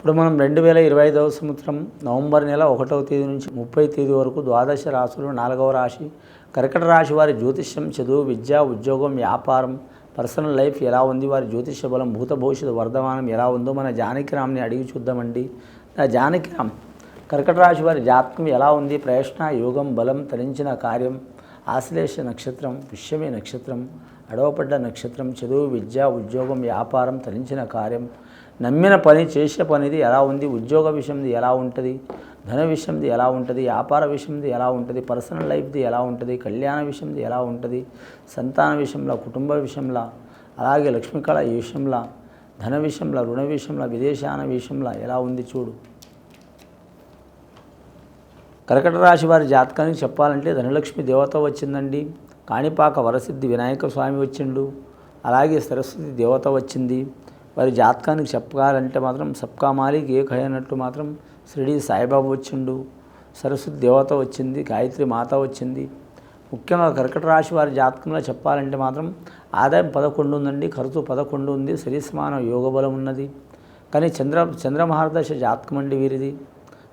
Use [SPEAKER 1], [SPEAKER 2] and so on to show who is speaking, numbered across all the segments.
[SPEAKER 1] ఇప్పుడు మనం రెండు వేల ఇరవై ఐదవ సంవత్సరం నవంబర్ నెల ఒకటవ తేదీ నుంచి ముప్పై తేదీ వరకు ద్వాదశ రాశులు నాలుగవ రాశి కర్కట రాశి వారి జ్యోతిష్యం చదువు విద్య ఉద్యోగం వ్యాపారం పర్సనల్ లైఫ్ ఎలా ఉంది వారి జ్యోతిష్య బలం భూత భవిష్యత్ వర్ధమానం ఎలా ఉందో మన జానకిరామ్ని అడిగి చూద్దామండి. ఆ జానకిరామ్ కర్కట రాశి వారి జాతకం ఎలా ఉంది ప్రయత్న యోగం బలం తరించిన కార్యం ఆశ్లేష నక్షత్రం విషయమే నక్షత్రం అడవపడ్డ నక్షత్రం చదువు విద్య ఉద్యోగం వ్యాపారం తరించిన కార్యం నమ్మిన పని చేసే పనిది ఎలా ఉంది? ఉద్యోగ విషయంది ఎలా ఉంటుంది? ధన విషయంది ఎలా ఉంటుంది? వ్యాపార విషయంది ఎలా ఉంటుంది? పర్సనల్ లైఫ్ది ఎలా ఉంటుంది? కళ్యాణ విషయంది ఎలా ఉంటుంది? సంతాన విషయంలో కుటుంబ విషయంలో అలాగే లక్ష్మీకళ ఈ విషయంలో ధన విషయంలో రుణ విషయంలో విదేశాన విషయంలో ఎలా ఉంది చూడు. కర్కట రాశి వారి జాతకానికి చెప్పాలంటే ధనలక్ష్మి దేవత వచ్చిందండి. కాణిపాక వరసిద్ధి వినాయక స్వామి వచ్చిండు. అలాగే సరస్వతి దేవత వచ్చింది. వారి జాతకానికి చెప్పాలంటే మాత్రం సబ్కా మాలిక్ ఏక్ అన్నట్టు మాత్రం షిరిడి సాయిబాబా వచ్చిండు సరస్వతి దేవత వచ్చింది గాయత్రి మాత వచ్చింది. ముఖ్యంగా కర్కట రాశి వారి జాతకంలో చెప్పాలంటే మాత్రం ఆదాయం పదకొండు ఉందండి ఖర్చు పదకొండు ఉంది సరిసమాన యోగబలం ఉన్నది. కానీ చంద్ర చంద్రమహారదశ జాతకం అండి వీరిది.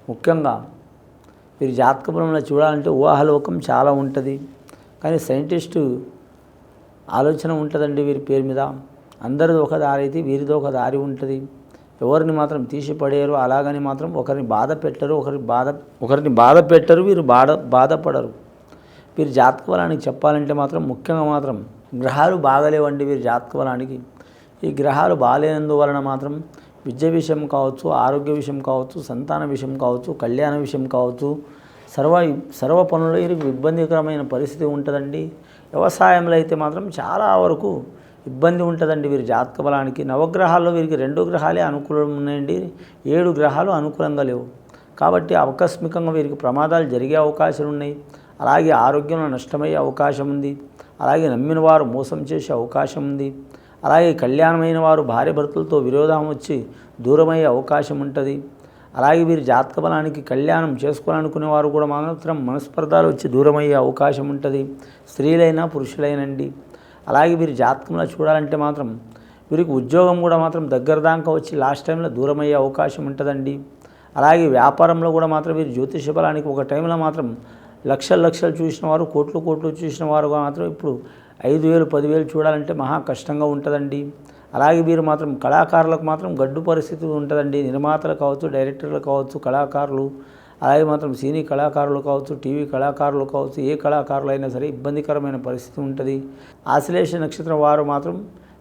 [SPEAKER 1] ముఖ్యంగా వీరి జాతక బలంలో చూడాలంటే ఊహాలోకం చాలా ఉంటుంది. కానీ సైంటిస్టు ఆలోచన ఉంటుందండి వీరి పేరు మీద. అందరిది ఒక దారి అయితే వీరిది ఒక దారి ఉంటుంది. ఎవరిని మాత్రం తీసిపడేరు అలాగని మాత్రం ఒకరిని బాధ పెట్టరు ఒకరి బాధ ఒకరిని బాధ పెట్టరు వీరు బాధ బాధపడరు. వీరి జాతక బలానికి చెప్పాలంటే మాత్రం ముఖ్యంగా మాత్రం గ్రహాలు బాగలేవండి వీరి జాతక బలానికి ఈ గ్రహాలు బాగాలేనందువలన మాత్రం విద్య విషయం కావచ్చు ఆరోగ్య విషయం కావచ్చు సంతాన విషయం కావచ్చు కళ్యాణ విషయం కావచ్చు సర్వ సర్వ పనుల్లో వీరికి ఇబ్బందికరమైన పరిస్థితి ఉంటుందండి. వ్యవసాయంలో అయితే మాత్రం చాలా వరకు ఇబ్బంది ఉంటుందండి వీరి జాతక బలానికి. నవగ్రహాల్లో వీరికి రెండు గ్రహాలే అనుకూలం ఉన్నాయండి. ఏడు గ్రహాలు అనుకూలంగా లేవు. కాబట్టి ఆకస్మికంగా వీరికి ప్రమాదాలు జరిగే అవకాశాలు ఉన్నాయి. అలాగే ఆరోగ్యంలో నష్టమయ్యే అవకాశం ఉంది. అలాగే నమ్మిన వారు మోసం చేసే అవకాశం ఉంది. అలాగే కళ్యాణమైన వారు భార్య భర్తలతో విరోధం వచ్చి దూరమయ్యే అవకాశం ఉంటుంది. అలాగే వీరి జాతక బలానికి కళ్యాణం చేసుకోవాలనుకునే వారు కూడా మాత్రం మనస్పర్ధాలు వచ్చి దూరమయ్యే అవకాశం ఉంటుంది. స్త్రీలైనా పురుషులైనండి అలాగే వీరి జాతకంలో చూడాలంటే మాత్రం వీరికి ఉద్యోగం కూడా మాత్రం దగ్గర దాకా వచ్చి లాస్ట్ టైంలో దూరమయ్యే అవకాశం ఉంటుందండి. అలాగే వ్యాపారంలో కూడా మాత్రం వీరి జ్యోతిష బలానికి ఒక టైంలో మాత్రం లక్షలు లక్షలు చూసిన వారు కోట్లు కోట్లు చూసిన వారుగా మాత్రం ఇప్పుడు ఐదు వేలు పదివేలు చూడాలంటే మహా కష్టంగా ఉంటుందండి. అలాగే వీరు మాత్రం కళాకారులకు మాత్రం గడ్డు పరిస్థితి ఉంటుందండి. నిర్మాతలు కావచ్చు డైరెక్టర్లు కావచ్చు కళాకారులు అలాగే మాత్రం సినీ కళాకారులు కావచ్చు టీవీ కళాకారులు కావచ్చు ఏ కళాకారులు అయినా సరే ఇబ్బందికరమైన పరిస్థితి ఉంటుంది. ఆశ్లేష నక్షత్రం వారు మాత్రం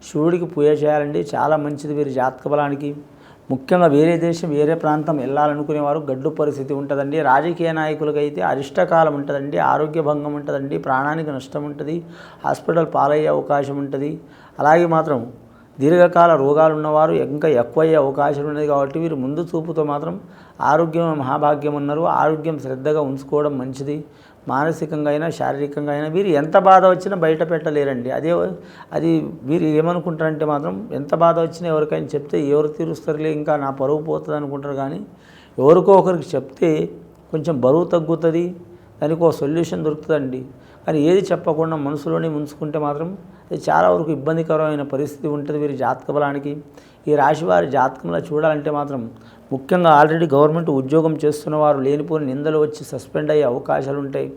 [SPEAKER 1] శివుడికి పూజ చేయాలండి. చాలా మంచిది వీరి జాతక బలానికి. ముఖ్యంగా వేరే దేశం వేరే ప్రాంతం వెళ్ళాలనుకునేవారు గడ్డు పరిస్థితి ఉంటుందండి. రాజకీయ నాయకులకైతే అయితే అరిష్టకాలం ఉంటుందండి. ఆరోగ్య భంగం ఉంటుందండి. ప్రాణానికి నష్టం ఉంటుంది. హాస్పిటల్ పాలయ్యే అవకాశం ఉంటుంది. అలాగే మాత్రం దీర్ఘకాల రోగాలు ఉన్నవారు ఇంకా ఎక్కువయ్యే అవకాశం ఉన్నది కాబట్టి వీరు ముందు చూపుతో మాత్రం ఆరోగ్యం మహాభాగ్యం ఉన్నారు ఆరోగ్యం శ్రద్ధగా ఉంచుకోవడం మంచిది. మానసికంగా అయినా శారీరకంగా అయినా వీరు ఎంత బాధ వచ్చినా బయట పెట్టలేరండి. అదే అది వీరు ఏమనుకుంటారంటే మాత్రం ఎంత బాధ వచ్చినా ఎవరికైనా చెప్తే ఎవరు తీరుస్తారులే ఇంకా నా పరువు పోతుంది అనుకుంటారు కానీ ఎవరికో ఒకరికి చెప్తే కొంచెం బరువు తగ్గుతుంది. దానికి ఒక సొల్యూషన్ దొరుకుతుందండి. కానీ ఏది చెప్పకుండా మనసులోనే ముంచుకుంటే మాత్రం అది చాలా వరకు ఇబ్బందికరమైన పరిస్థితి ఉంటుంది వీరి జాతక బలానికి. ఈ రాశి వారి జాతకంలో చూడాలంటే మాత్రం ముఖ్యంగా ఆల్రెడీ గవర్నమెంట్ ఉద్యోగం చేస్తున్న వారు లేనిపోని నిందలు వచ్చి సస్పెండ్ అయ్యే అవకాశాలు ఉంటాయి.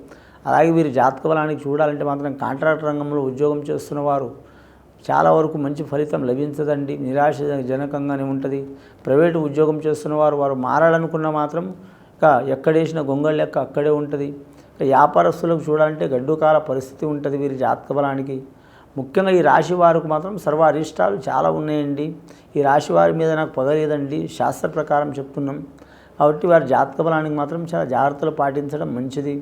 [SPEAKER 1] అలాగే వీరి జాతక బలానికి చూడాలంటే మాత్రం కాంట్రాక్ట్ రంగంలో ఉద్యోగం చేస్తున్న వారు చాలా వరకు మంచి ఫలితం లభించదండి. నిరాశజనకంగానే ఉంటుంది. ప్రైవేటు ఉద్యోగం చేస్తున్న వారు వారు మారాలనుకున్న మాత్రం ఇక ఎక్కడేసిన గొంగళ లెక్క అక్కడే ఉంటుంది. వ్యాపారస్తులకు చూడాలంటే గడ్డుకాల పరిస్థితి ఉంటుంది వీరి జాతక బలానికి. ముఖ్యంగా ఈ రాశి వారికి మాత్రం సర్వ అరిష్టాలు చాలా ఉన్నాయండి. ఈ రాశి వారి మీద నాకు పగలేదండి. శాస్త్ర ప్రకారం చెప్తున్నాం. కాబట్టి వారి జాతక బలానికి మాత్రం చాలా జాగ్రత్తలు పాటించడం మంచిది.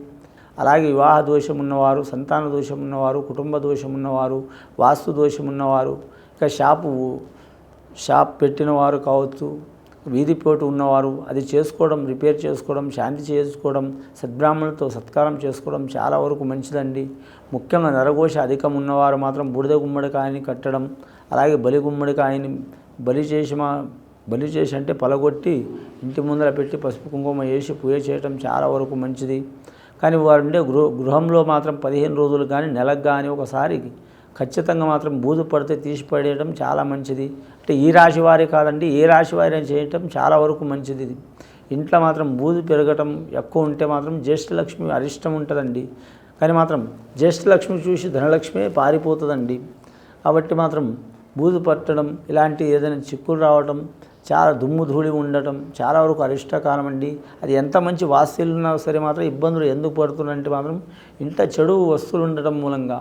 [SPEAKER 1] అలాగే వివాహ దోషం ఉన్నవారు సంతాన దోషం ఉన్నవారు కుటుంబ దోషం ఉన్నవారు వాస్తు దోషం ఉన్నవారు ఇక షాపు షాప్ పెట్టినవారు కావచ్చు వీధి పోటు ఉన్నవారు అది చేసుకోవడం రిపేర్ చేసుకోవడం శాంతి చేసుకోవడం సద్బ్రాహ్మణులతో సత్కారం చేసుకోవడం చాలా వరకు మంచిదండి. ముఖ్యంగా నరఘోష అధికం ఉన్నవారు మాత్రం బూడిద గుమ్మడికాయని కట్టడం అలాగే బలి గుమ్మడికాయని బలి చేసి మా బలి చేసి అంటే పలగొట్టి ఇంటి ముందర పెట్టి పసుపు కుంకుమ వేసి పూజ చేయడం చాలా వరకు మంచిది. కానీ వారు ఉండే గృహ గృహంలో మాత్రం పదిహేను రోజులు కానీ నెలకు కానీ ఒకసారి ఖచ్చితంగా మాత్రం బూజు పడితే తీసి పడేయడం చాలా మంచిది. అంటే ఈ రాశి వారే కాదండి ఏ రాశి వారే చేయటం చాలా వరకు మంచిది ఇది. ఇంట్లో మాత్రం బూజు పెరగటం ఎక్కువ ఉంటే మాత్రం జ్యేష్ఠలక్ష్మి అరిష్టం ఉంటుందండి. కానీ మాత్రం జ్యేష్ఠలక్ష్మి చూసి ధనలక్ష్మి పారిపోతుందండి. కాబట్టి మాత్రం బూజు పట్టడం ఇలాంటి ఏదైనా చిక్కులు రావడం చాలా దుమ్ము ధూళి ఉండటం చాలా వరకు అరిష్టకాలం అండి అది ఎంత మంచి వాస్తులున్నా సరే మాత్రం ఇబ్బందులు ఎందుకు పడుతుందంటే మాత్రం ఇంత చెడు వస్తువులు ఉండటం మూలంగా.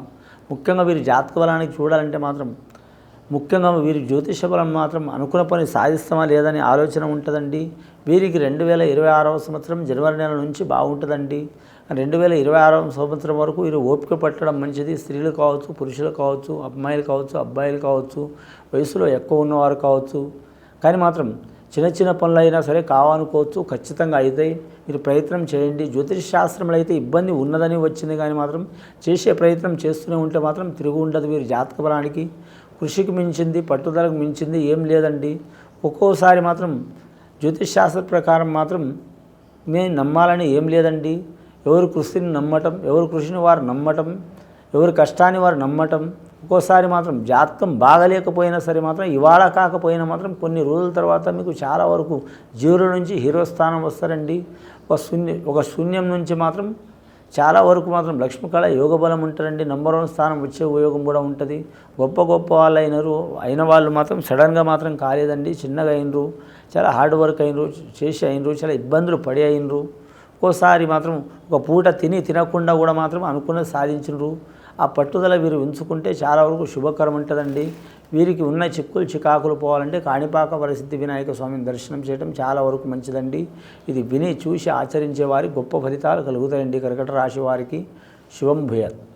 [SPEAKER 1] ముఖ్యంగా వీరి జాతక బలానికి చూడాలంటే మాత్రం ముఖ్యంగా వీరి జ్యోతిష బలం మాత్రం అనుకున్న పని సాధిస్తామా లేదని ఆలోచన ఉంటుందండి. వీరికి రెండు వేల ఇరవై ఆరవ సంవత్సరం జనవరి నెల నుంచి బాగుంటుందండి. రెండు వేల ఇరవై ఆరవ సంవత్సరం వరకు వీరు ఓపిక పట్టడం మంచిది. స్త్రీలు కావచ్చు పురుషులు కావచ్చు అమ్మాయిలు కావచ్చు అబ్బాయిలు కావచ్చు వయసులో ఎక్కువ ఉన్నవారు కావచ్చు. కానీ మాత్రం చిన్న చిన్న పనులు అయినా సరే కావాలనుకోవచ్చు ఖచ్చితంగా అవుతాయి మీరు ప్రయత్నం చేయండి. జ్యోతిష్ శాస్త్రంలో అయితే ఇబ్బంది ఉన్నదని వచ్చింది కానీ మాత్రం చేసే ప్రయత్నం చేస్తూనే ఉంటే మాత్రం తిరుగు ఉండదు వీరి జాతక బలానికి. కృషికి మించింది పట్టుదలకు మించింది ఏం లేదండి. ఒక్కోసారి మాత్రం జ్యోతిష్ శాస్త్ర ప్రకారం మాత్రం మేము నమ్మాలని ఏం లేదండి. ఎవరు కృషిని నమ్మటం ఎవరు కృషిని వారు నమ్మటం ఎవరి కష్టాన్ని వారు నమ్మటం ఒక్కోసారి మాత్రం జాతకం బాగలేకపోయినా సరే మాత్రం ఇవాళ కాకపోయినా మాత్రం కొన్ని రోజుల తర్వాత మీకు చాలా వరకు జీరో నుంచి హీరో స్థానం వస్తారండి. ఒక శూన్య ఒక శూన్యం నుంచి మాత్రం చాలా వరకు మాత్రం లక్ష్మీకళ యోగ బలం ఉంటారండి. నంబర్ వన్ స్థానం వచ్చే ఉపయోగం కూడా ఉంటుంది. గొప్ప గొప్ప వాళ్ళు అయినారు అయిన వాళ్ళు మాత్రం సడన్గా మాత్రం కాలేదండి. చిన్నగా అయినరు చాలా హార్డ్ వర్క్ అయినరు చేసి అయినరు చాలా ఇబ్బందులు పడి అయినరు. ఒక్కోసారి మాత్రం ఒక పూట తిని తినకుండా కూడా మాత్రం అనుకున్నది సాధించరు ఆ పట్టుదల వీరు ఉంచుకుంటే చాలా వరకు శుభకరం ఉంటుందండి. వీరికి ఉన్న చిక్కులు చికాకులు పోవాలంటే కాణిపాక పరిస్థితి వినాయక స్వామిని దర్శనం చేయడం చాలా వరకు మంచిదండి. ఇది విని చూసి ఆచరించే వారి గొప్ప ఫలితాలు కలుగుతాయండి కర్కట రాశి వారికి. శుభం భూయాత్.